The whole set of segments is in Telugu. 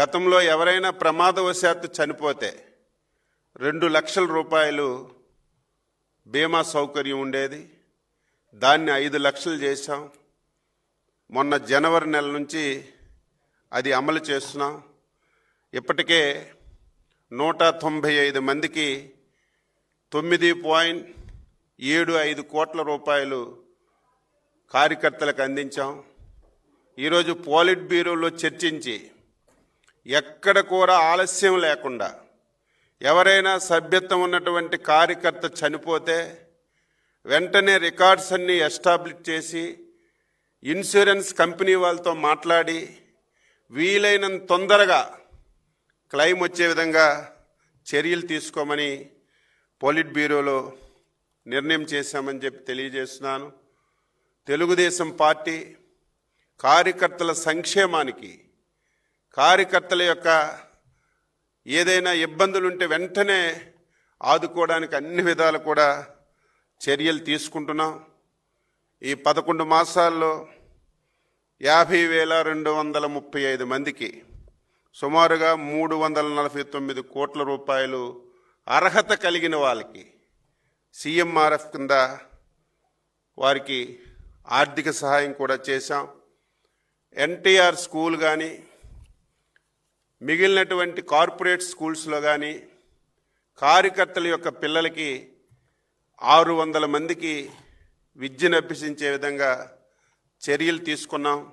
గతంలో ఎవరైనా ప్రమాదవశాత్తు చనిపోతే రెండు లక్షల రూపాయలు బీమా సౌకర్యం ఉండేది. దాన్ని ఐదు లక్షలు చేశాం. మొన్న జనవరి నెల నుంచి అది అమలు చేస్తున్నాం. ఇప్పటికే నూట తొంభై ఐదు మందికి తొమ్మిది పాయింట్ ఏడు ఐదు కోట్ల రూపాయలు కార్యకర్తలకు అందించాం. ఈరోజు పోలిట్ బ్యూరోలో చర్చించి ఎక్కడ కూడా ఆలస్యం లేకుండా ఎవరైనా సభ్యత్వం ఉన్నటువంటి కార్యకర్త చనిపోతే వెంటనే రికార్డ్స్ అన్నీ ఎస్టాబ్లిష్ చేసి ఇన్సూరెన్స్ కంపెనీ వాళ్ళతో మాట్లాడి వీలైనంత తొందరగా క్లెయిమ్ వచ్చే విధంగా చర్యలు తీసుకోమని పోలిట్ బ్యూరోలో నిర్ణయం చేశామని చెప్పి తెలియజేస్తున్నాను. తెలుగుదేశం పార్టీ కార్యకర్తల సంక్షేమానికి కార్యకర్తల యొక్క ఏదైనా ఇబ్బందులుంటే వెంటనే ఆదుకోవడానికి అన్ని విధాలు కూడా చర్యలు తీసుకుంటున్నాం. ఈ పదకొండు మాసాల్లో యాభై వేల రెండు వందల ముప్పై ఐదు మందికి సుమారుగా మూడు వందల నలభై తొమ్మిది కోట్ల రూపాయలు అర్హత కలిగిన వాళ్ళకి సీఎంఆర్ఎఫ్ కింద వారికి ఆర్థిక సహాయం కూడా చేశాం. ఎన్టీఆర్ స్కూల్ కానీ మిగిలినటువంటి కార్పొరేట్ స్కూల్స్లో కానీ కార్యకర్తల యొక్క పిల్లలకి ఆరు వందల మందికి విద్యను అభ్యసించే విధంగా చర్యలు తీసుకున్నాం.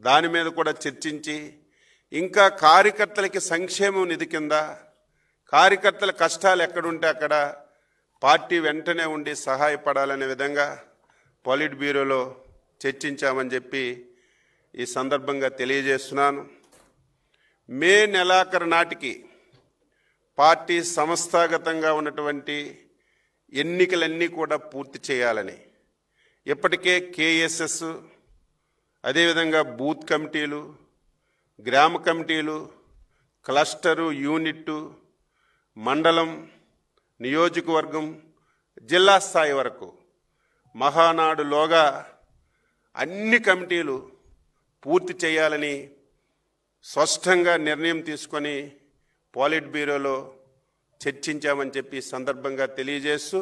దాని మీద కూడా చర్చించి ఇంకా కార్యకర్తలకి సంక్షేమం నిధి కింద కార్యకర్తల కష్టాలు ఎక్కడుంటే అక్కడ పార్టీ వెంటనే ఉండి సహాయపడాలనే విధంగా పాలిట్ బ్యూరోలో చర్చించామని చెప్పి ఈ సందర్భంగా తెలియజేస్తున్నాను. మే నెలాఖరు నాటికి పార్టీ సంస్థాగతంగా ఉన్నటువంటి ఎన్నికలన్నీ కూడా పూర్తి చేయాలని. ఇప్పటికే కేఎస్ఎస్ అదేవిధంగా బూత్ కమిటీలు గ్రామ కమిటీలు క్లస్టరు యూనిట్టు మండలం నియోజకవర్గం జిల్లా స్థాయి వరకు మహానాడులోగా అన్ని కమిటీలు పూర్తి చేయాలని స్పష్టంగా నిర్ణయం తీసుకొని పాలిట్ బ్యూరోలో చర్చించామని చెప్పి సందర్భంగా తెలియజేస్తూ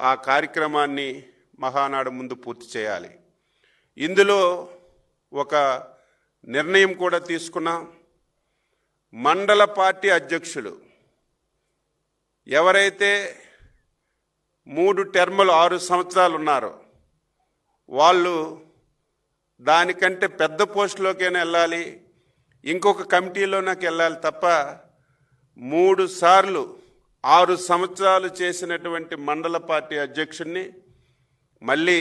ఆ కార్యక్రమాన్ని మహానాడు ముందు పూర్తి చేయాలి. ఇందులో ఒక నిర్ణయం కూడా తీసుకున్నాం. మండల పార్టీ అధ్యక్షులు ఎవరైతే మూడు టెర్ములు ఆరు సంవత్సరాలు ఉన్నారో వాళ్ళు దానికంటే పెద్ద పోస్టులోకైనా వెళ్ళాలి ఇంకొక కమిటీలో నాకు వెళ్ళాలి తప్ప మూడు సార్లు ఆరు సంవత్సరాలు చేసినటువంటి మండల పార్టీ అధ్యక్షుడిని మళ్ళీ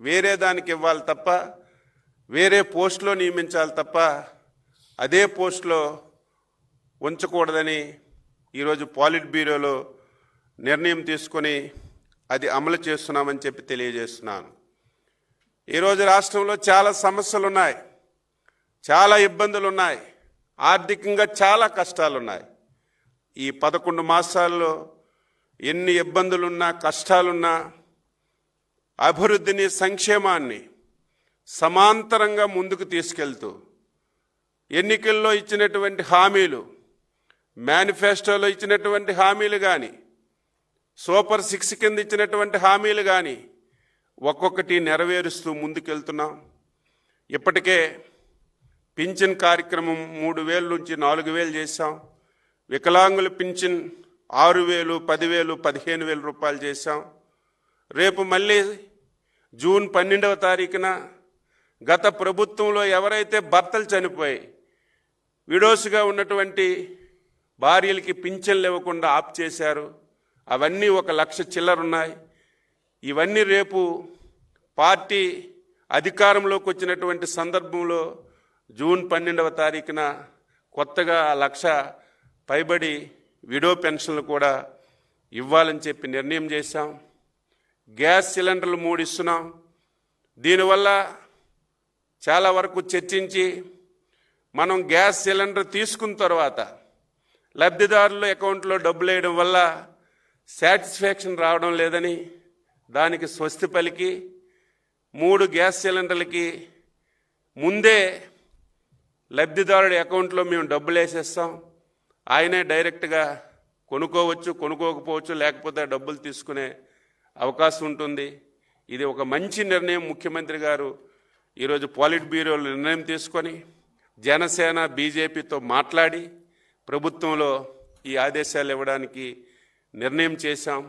వేరే దానికి ఇవ్వాలి తప్ప వేరే పోస్టులో నియమించాలి తప్ప అదే పోస్టులో ఉంచకూడదని ఈరోజు పాలిట్ బ్యూరోలో నిర్ణయం తీసుకొని అది అమలు చేస్తున్నామని చెప్పి తెలియజేస్తున్నాను. ఈరోజు రాష్ట్రంలో చాలా సమస్యలు ఉన్నాయి చాలా ఇబ్బందులు ఉన్నాయి ఆర్థికంగా చాలా కష్టాలున్నాయి. ఈ పదకొండు మాసాల్లో ఎన్ని ఇబ్బందులున్నా కష్టాలున్నా అభివృద్ధిని సంక్షేమాన్ని సమాంతరంగా ముందుకు తీసుకెళ్తూ ఎన్నికల్లో ఇచ్చినటువంటి హామీలు మేనిఫెస్టోలో ఇచ్చినటువంటి హామీలు కానీ సూపర్ సిక్స్ కింద ఇచ్చినటువంటి హామీలు కానీ ఒక్కొక్కటి నెరవేరుస్తూ ముందుకెళ్తున్నాం. ఇప్పటికే పింఛన్ కార్యక్రమం మూడు వేల నుంచి నాలుగు వేలు చేశాం. వికలాంగుల పింఛన్ ఆరు వేలు పదివేలు పదిహేను వేల రూపాయలు చేశాం. రేపు మళ్ళీ జూన్ పన్నెండవ తారీఖున గత ప్రభుత్వంలో ఎవరైతే భర్తలు చనిపోయి విడోసుగా ఉన్నటువంటి భార్యలకి పింఛన్లు ఇవ్వకుండా ఆప్ చేశారు. అవన్నీ ఒక లక్ష చిల్లరున్నాయి ఇవన్నీ రేపు పార్టీ అధికారంలోకి వచ్చినటువంటి సందర్భంలో జూన్ పన్నెండవ తారీఖున కొత్తగా ఆ లక్ష పైబడి విడో పెన్షన్లు కూడా ఇవ్వాలని చెప్పి నిర్ణయం చేశాం. గ్యాస్ సిలిండర్లు మూడు ఇస్తున్నాం. దీనివల్ల చాలా వరకు చర్చించి మనం గ్యాస్ సిలిండర్ తీసుకున్న తర్వాత లబ్ధిదారుల అకౌంట్లో డబ్బులు వేయడం వల్ల సాటిస్ఫాక్షన్ రావడం లేదని దానికి స్వస్తి పలికి మూడు గ్యాస్ సిలిండర్లకి ముందే లబ్ధిదారుడి అకౌంట్లో మేము డబ్బులు వేసేస్తాం. ఆయనే డైరెక్ట్గా కొనుక్కోవచ్చు కొనుక్కోకపోవచ్చు లేకపోతే డబ్బులు తీసుకునే అవకాశం ఉంటుంది. ఇది ఒక మంచి నిర్ణయం. ముఖ్యమంత్రి గారు ఈరోజు పాలిట్ బ్యూరోలు నిర్ణయం తీసుకొని జనసేన బీజేపీతో మాట్లాడి ప్రభుత్వంలో ఈ ఆదేశాలు ఇవ్వడానికి నిర్ణయం చేశాం.